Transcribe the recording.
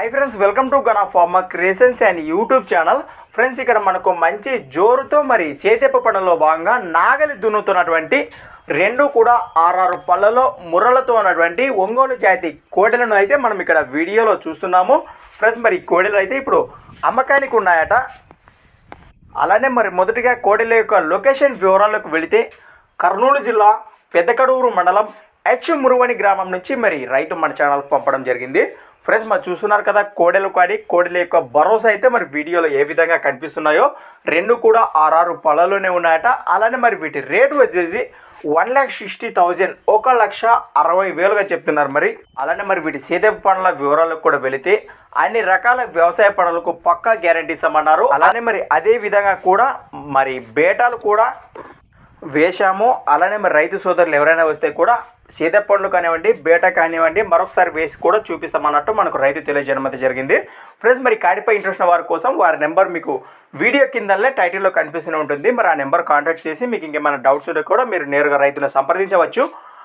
Hi friends welcome to Gana pharma creations and YouTube channel friends ఇక్కడ మనకు మంచి జోరుతో మరి సేతెప్ప పనుల్లో భాగంగా నాగలి దున్నుతున్నటువంటి రెండు కూడా ఆరారు పళ్ళలో ముర్రలతో ఉన్నటువంటి ఒంగోలు జాతి కోడెలను అయితే మనం ఇక్కడ వీడియోలో చూస్తున్నాము. ఫ్రెండ్స్ మరి కోడెలు అయితే ఇప్పుడు అమ్మకానికి ఉన్నాయట. అలానే మరి మొదటిగా కోడెల యొక్క లొకేషన్ వివరాలకు వెళితే కర్నూలు జిల్లా పెద్దకడూరు మండలం హెచ్ మురువని గ్రామం నుంచి మరి రైతు మన ఛానల్కి పంపడం జరిగింది. ఫ్రెండ్స్ మరి చూస్తున్నారు కదా కోడెలు కాడి కోడెల యొక్క భరోసా అయితే మరి వీడియోలో ఏ విధంగా కనిపిస్తున్నాయో రెండు కూడా ఆరారు పళ్ళలోనే ఉన్నాయట. అలానే మరి వీటి రేటు వచ్చేసి వన్ ల్యాక్ సిక్స్టీ థౌజండ్ ఒక లక్ష అరవై వేలుగా చెప్తున్నారు మరి. అలానే మరి వీటి సేదెప్ప పనుల వివరాలకు కూడా వెళితే అన్ని రకాల వ్యవసాయ పనులకు పక్కా గ్యారంటీస్ ఇస్తామన్నారు. అలానే మరి అదే విధంగా కూడా మరి బేటాలు కూడా వేశాము. అలానే మరి రైతు సోదరులు ఎవరైనా వస్తే కూడా సీత పండ్లు కానివ్వండి బేట కానివ్వండి మరొకసారి వేసి కూడా చూపిస్తామన్నట్టు మనకు రైతు తెలియజేయడం అయితే జరిగింది. ఫ్రెండ్స్ మరి కాడిపై ఇంట్రెస్ట్ ఉన్న వారి కోసం వారి నెంబర్ మీకు వీడియో కిందనే టైటిల్లో కనిపిస్తూనే ఉంటుంది. మరి ఆ నెంబర్ కాంటాక్ట్ చేసి మీకు ఇంకేమైనా డౌట్స్ ఉంటే కూడా మీరు నేరుగా రైతులను సంప్రదించవచ్చు.